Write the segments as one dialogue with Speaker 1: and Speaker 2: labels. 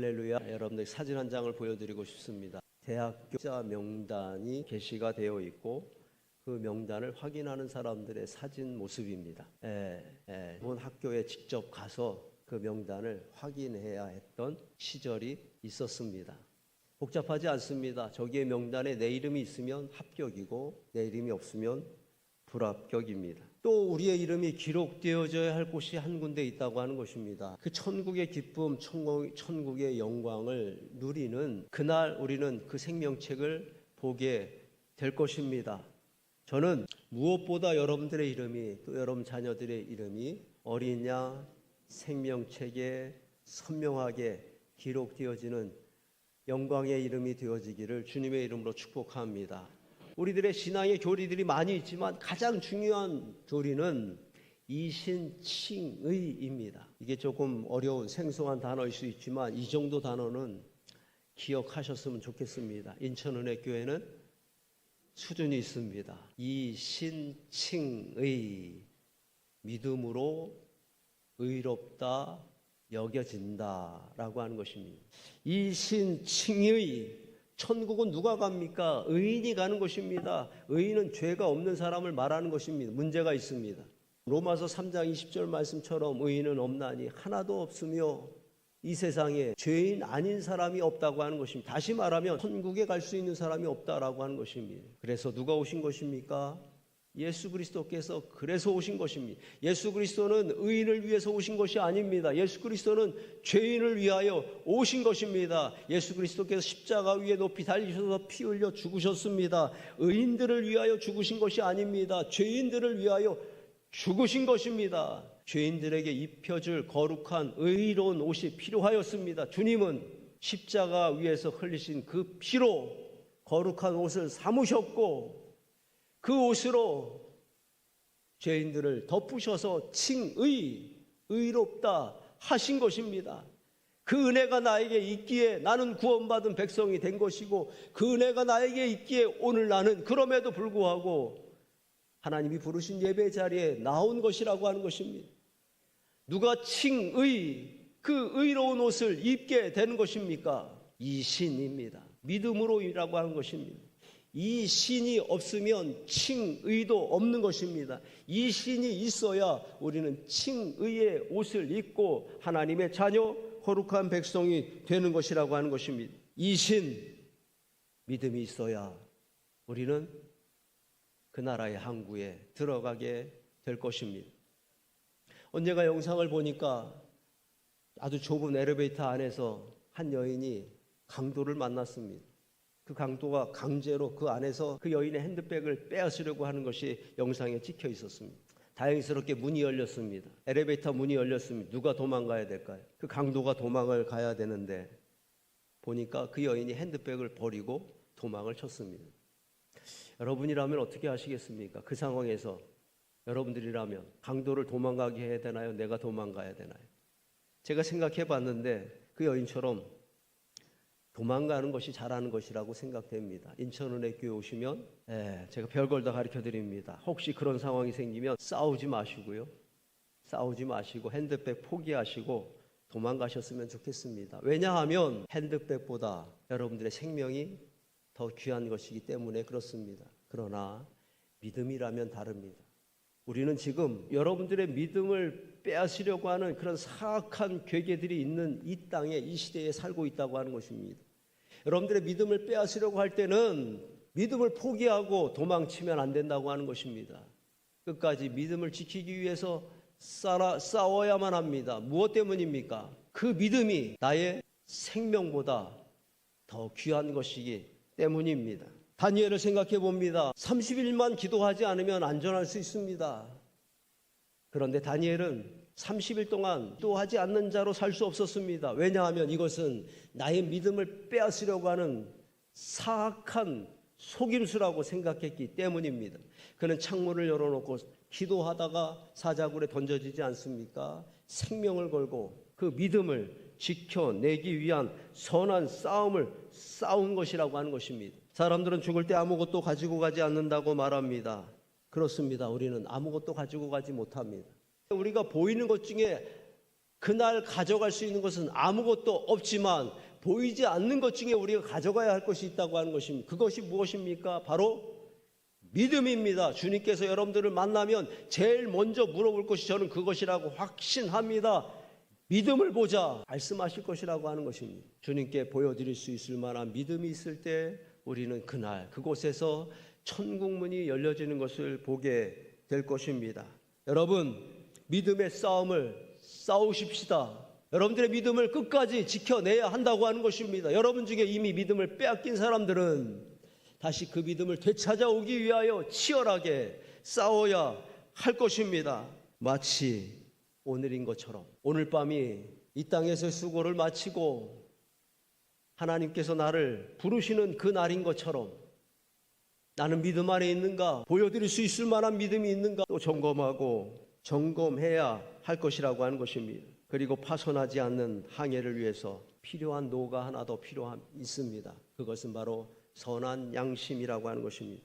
Speaker 1: 할렐루야. 여러분들 사진 한 장을 보여드리고 싶습니다. 대학교자 명단이 게시가 되어 있고 그 명단을 확인하는 사람들의 사진 모습입니다. 예, 예. 본 학교에 직접 가서 그 명단을 확인해야 했던 시절이 있었습니다. 복잡하지 않습니다. 저기에 명단에 내 이름이 있으면 합격이고 내 이름이 없으면 불합격입니다. 또 우리의 이름이 기록되어져야 할 곳이 한 군데 있다고 하는 것입니다. 그 천국의 기쁨, 천국- 천국 의 영광을 누리는 그날 우리는 그 생명책을 보게 될 것입니다. 저는 무엇보다 여러분들의 이름이 또 여러분 자녀들의 이름이 어린 양 생명책에 선명하게 기록되어지는 영광의 이름이 되어지기를 주님의 이름으로 축복합니다. 우리들의 신앙의 교리들이 많이 있지만 가장 중요한 교리는 이신칭의입니다. 이게 조금 어려운 생소한 단어일 수 있지만 이 정도 단어는 기억하셨으면 좋겠습니다. 인천은혜 교회는 수준이 있습니다. 이신칭의 믿음으로 의롭다 여겨진다라고 하는 것입니다. 이신칭의 천국은 누가 갑니까? 의인이 가는 것입니다. 의인은 죄가 없는 사람을 말하는 것입니다. 문제가 있습니다. 로마서 3장 20절 말씀처럼 의인은 없나니 하나도 없으며 이 세상에 죄인 아닌 사람이 없다고 하는 것입니다. 다시 말하면 천국에 갈 수 있는 사람이 없다라고 하는 것입니다. 그래서 누가 오신 것입니까? 예수 그리스도께서 그래서 오신 것입니다. 예수 그리스도는 의인을 위해서 오신 것이 아닙니다. 예수 그리스도는 죄인을 위하여 오신 것입니다. 예수 그리스도께서 십자가 위에 높이 달리셔서 피 흘려 죽으셨습니다. 의인들을 위하여 죽으신 것이 아닙니다. 죄인들을 위하여 죽으신 것입니다. 죄인들에게 입혀줄 거룩한 의로운 옷이 필요하였습니다. 주님은 십자가 위에서 흘리신 그 피로 거룩한 옷을 삼으셨고 그 옷으로 죄인들을 덮으셔서 칭의, 의롭다 하신 것입니다. 그 은혜가 나에게 있기에 나는 구원받은 백성이 된 것이고 그 은혜가 나에게 있기에 오늘 나는 그럼에도 불구하고 하나님이 부르신 예배 자리에 나온 것이라고 하는 것입니다. 누가 칭의, 그 의로운 옷을 입게 되는 것입니까? 이 신입니다. 믿음으로이라고 하는 것입니다. 이 신이 없으면 칭의도 없는 것입니다. 이 신이 있어야 우리는 칭의의 옷을 입고 하나님의 자녀, 거룩한 백성이 되는 것이라고 하는 것입니다. 이 신, 믿음이 있어야 우리는 그 나라의 항구에 들어가게 될 것입니다. 언제가 영상을 보니까 아주 좁은 엘리베이터 안에서 한 여인이 강도를 만났습니다. 그 강도가 강제로 그 안에서 그 여인의 핸드백을 빼앗으려고 하는 것이 영상에 찍혀 있었습니다. 다행스럽게 문이 열렸습니다. 엘리베이터 문이 열렸습니다. 누가 도망가야 될까요? 그 강도가 도망을 가야 되는데 보니까 그 여인이 핸드백을 버리고 도망을 쳤습니다. 여러분이라면 어떻게 하시겠습니까? 그 상황에서 여러분들이라면 강도를 도망가게 해야 되나요? 내가 도망가야 되나요? 제가 생각해 봤는데 그 여인처럼 도망가는 것이 잘하는 것이라고 생각됩니다. 인천은혜 교회 오시면 예, 제가 별걸 다 가르쳐 드립니다. 혹시 그런 상황이 생기면 싸우지 마시고요. 싸우지 마시고 핸드백 포기하시고 도망가셨으면 좋겠습니다. 왜냐하면 핸드백보다 여러분들의 생명이 더 귀한 것이기 때문에 그렇습니다. 그러나 믿음이라면 다릅니다. 우리는 지금 여러분들의 믿음을 빼앗으려고 하는 그런 사악한 괴계들이 있는 이 땅에 이 시대에 살고 있다고 하는 것입니다. 여러분들의 믿음을 빼앗으려고 할 때는 믿음을 포기하고 도망치면 안 된다고 하는 것입니다. 끝까지 믿음을 지키기 위해서 싸라, 싸워야만 합니다. 무엇 때문입니까? 그 믿음이 나의 생명보다 더 귀한 것이기 때문입니다. 다니엘을 생각해 봅니다. 30일만 기도하지 않으면 안전할 수 있습니다. 그런데 다니엘은 30일 동안 기도하지 않는 자로 살 수 없었습니다. 왜냐하면 이것은 나의 믿음을 빼앗으려고 하는 사악한 속임수라고 생각했기 때문입니다. 그는 창문을 열어놓고 기도하다가 사자굴에 던져지지 않습니까? 생명을 걸고 그 믿음을 지켜내기 위한 선한 싸움을 싸운 것이라고 하는 것입니다. 사람들은 죽을 때 아무것도 가지고 가지 않는다고 말합니다. 그렇습니다. 우리는 아무것도 가지고 가지 못합니다. 우리가 보이는 것 중에 그날 가져갈 수 있는 것은 아무것도 없지만 보이지 않는 것 중에 우리가 가져가야 할 것이 있다고 하는 것입니다. 그것이 무엇입니까? 바로 믿음입니다. 주님께서 여러분들을 만나면 제일 먼저 물어볼 것이 저는 그것이라고 확신합니다. 믿음을 보자 말씀하실 것이라고 하는 것입니다. 주님께 보여드릴 수 있을 만한 믿음이 있을 때 우리는 그날 그곳에서 천국 문이 열려지는 것을 보게 될 것입니다. 여러분 믿음의 싸움을 싸우십시다. 여러분들의 믿음을 끝까지 지켜내야 한다고 하는 것입니다. 여러분 중에 이미 믿음을 빼앗긴 사람들은 다시 그 믿음을 되찾아오기 위하여 치열하게 싸워야 할 것입니다. 마치 오늘인 것처럼 오늘 밤이 이 땅에서 수고를 마치고 하나님께서 나를 부르시는 그 날인 것처럼 나는 믿음 안에 있는가 보여드릴 수 있을 만한 믿음이 있는가 또 점검하고 점검해야 할 것이라고 하는 것입니다. 그리고 파손하지 않는 항해를 위해서 필요한 노가 하나 더 필요함 있습니다. 그것은 바로 선한 양심이라고 하는 것입니다.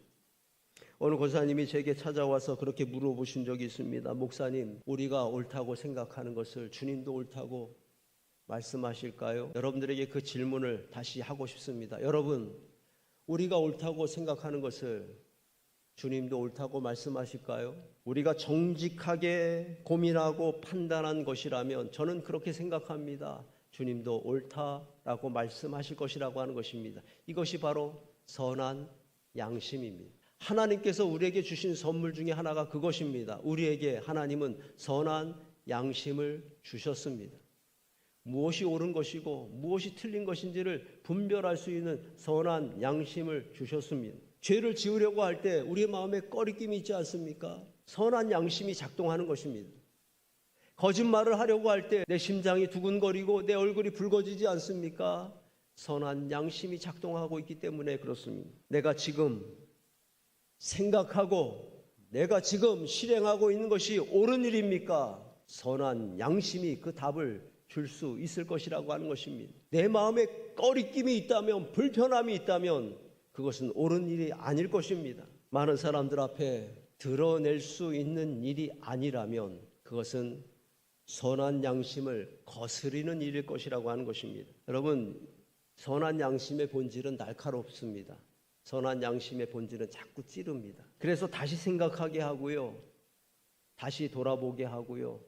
Speaker 1: 어느 권사님이 제게 찾아와서 그렇게 물어보신 적이 있습니다. 목사님, 우리가 옳다고 생각하는 것을 주님도 옳다고 말씀하실까요? 여러분들에게 그 질문을 다시 하고 싶습니다. 여러분, 우리가 옳다고 생각하는 것을 주님도 옳다고 말씀하실까요? 우리가 정직하게 고민하고 판단한 것이라면 저는 그렇게 생각합니다. 주님도 옳다라고 말씀하실 것이라고 하는 것입니다. 이것이 바로 선한 양심입니다. 하나님께서 우리에게 주신 선물 중에 하나가 그것입니다. 우리에게 하나님은 선한 양심을 주셨습니다. 무엇이 옳은 것이고 무엇이 틀린 것인지를 분별할 수 있는 선한 양심을 주셨습니다. 죄를 지으려고 할 때 우리의 마음에 꺼리낌이 있지 않습니까? 선한 양심이 작동하는 것입니다. 거짓말을 하려고 할 때 내 심장이 두근거리고 내 얼굴이 붉어지지 않습니까? 선한 양심이 작동하고 있기 때문에 그렇습니다. 내가 지금 생각하고 내가 지금 실행하고 있는 것이 옳은 일입니까? 선한 양심이 그 답을 줄 수 있을 것이라고 하는 것입니다. 내 마음에 꺼리낌이 있다면 불편함이 있다면 그것은 옳은 일이 아닐 것입니다. 많은 사람들 앞에 드러낼 수 있는 일이 아니라면 그것은 선한 양심을 거스리는 일일 것이라고 하는 것입니다. 여러분, 선한 양심의 본질은 날카롭습니다. 선한 양심의 본질은 자꾸 찌릅니다. 그래서 다시 생각하게 하고요. 다시 돌아보게 하고요.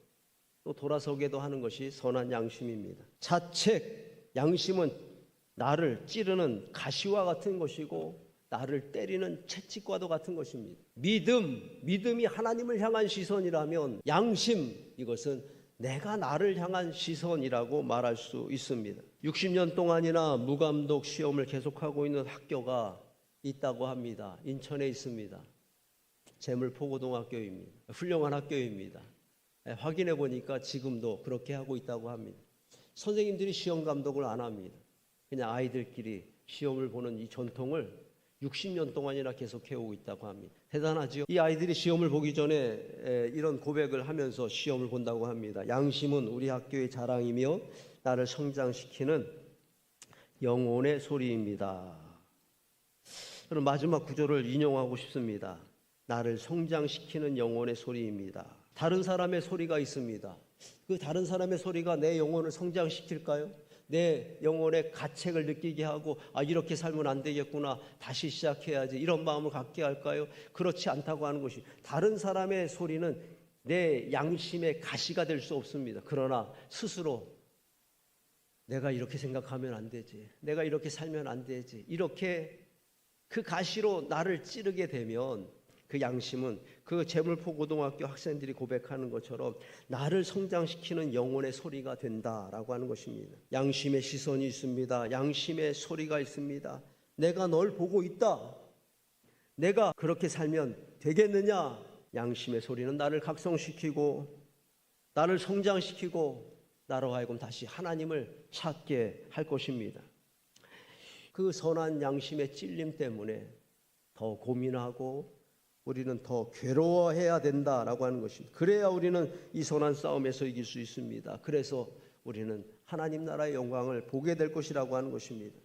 Speaker 1: 또 돌아서게도 하는 것이 선한 양심입니다. 자책, 양심은 나를 찌르는 가시와 같은 것이고 나를 때리는 채찍과도 같은 것입니다. 믿음, 믿음이 하나님을 향한 시선이라면 양심, 이것은 내가 나를 향한 시선이라고 말할 수 있습니다. 60년 동안이나 무감독 시험을 계속하고 있는 학교가 있다고 합니다. 인천에 있습니다. 재물포고등학교입니다. 훌륭한 학교입니다. 예, 확인해 보니까 지금도 그렇게 하고 있다고 합니다. 선생님들이 시험 감독을 안 합니다. 그냥 아이들끼리 시험을 보는 이 전통을 60년 동안이나 계속 해 오고 있다고 합니다. 대단하지요? 이 아이들이 시험을 보기 전에 에, 이런 고백을 하면서 시험을 본다고 합니다. 양심은 우리 학교의 자랑이며 나를 성장시키는 영혼의 소리입니다. 저는 마지막 구절을 인용하고 싶습니다. 나를 성장시키는 영혼의 소리입니다. 다른 사람의 소리가 있습니다. 그 다른 사람의 소리가 내 영혼을 성장시킬까요? 내 영혼의 가책을 느끼게 하고 아 이렇게 살면 안 되겠구나 다시 시작해야지 이런 마음을 갖게 할까요? 그렇지 않다고 하는 것이 다른 사람의 소리는 내 양심의 가시가 될 수 없습니다. 그러나 스스로 내가 이렇게 생각하면 안 되지. 내가 이렇게 살면 안 되지. 이렇게 그 가시로 나를 찌르게 되면 그 양심은 그 재물포 고등학교 학생들이 고백하는 것처럼 나를 성장시키는 영혼의 소리가 된다라고 하는 것입니다. 양심의 시선이 있습니다. 양심의 소리가 있습니다. 내가 널 보고 있다. 내가 그렇게 살면 되겠느냐? 양심의 소리는 나를 각성시키고 나를 성장시키고 나로 하여금 다시 하나님을 찾게 할 것입니다. 그 선한 양심의 찔림 때문에 더 고민하고 우리는 더 괴로워해야 된다라고 하는 것입니다. 그래야 우리는 이 선한 싸움에서 이길 수 있습니다. 그래서 우리는 하나님 나라의 영광을 보게 될 것이라고 하는 것입니다.